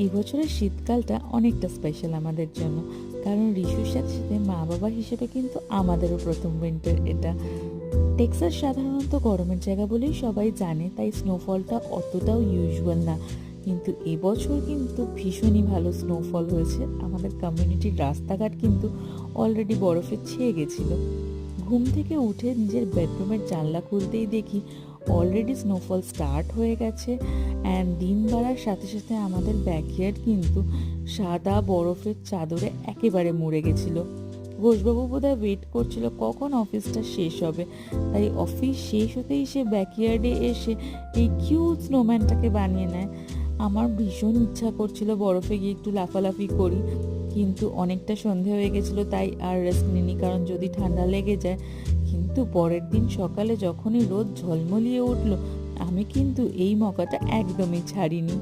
এবছরের শীতকালটা অনেকটা স্পেশাল আমাদের জন্য। কারণ রিশুর সাথে সাথে মা বাবা হিসেবে কিন্তু আমাদেরও প্রথম উইন্টার এটা। টেক্সাস সাধারণত গরমের জায়গা বলেই সবাই জানে, তাই স্নোফলটা অতটাও ইউজুয়াল না। কিন্তু এবছর কিন্তু ভীষণই ভালো স্নোফল হয়েছে। আমাদের কমিউনিটির রাস্তাঘাট কিন্তু অলরেডি বরফে ছেয়ে গেছিল। ঘুম থেকে উঠে নিজের বেডরুমের জানলা খুলতেই দেখি অলরেডি স্নোফল স্টার্ট হয়ে গেছে অ্যান্ড দিন বাড়ার সাথে সাথে আমাদের ব্যাকইয়ার্ড কিন্তু সাদা বরফের চাদরে একেবারে মরে গেছিল। ঘোষবাবু বোধহয় ওয়েট করছিল কখন অফিসটা শেষ হবে। তাই অফিস শেষ হতেই সে ব্যাকইয়ার্ডে এসে এই কিউট স্নোম্যানটাকে বানিয়ে নেয়। আমার ভীষণ ইচ্ছা করছিল বরফে গিয়ে একটু লাফালাফি করি, কিন্তু অনেকটা সন্ধে হয়ে গেছিল, তাই আর রেস্ট নিনি কারণ যদি ঠান্ডা লেগে যায় কিন্তু পরের দিন সকালে যখনই রোদ ঝলমলিয়ে উঠল আমি কিন্তু এই মকাটা একদমই ছাড়িনি।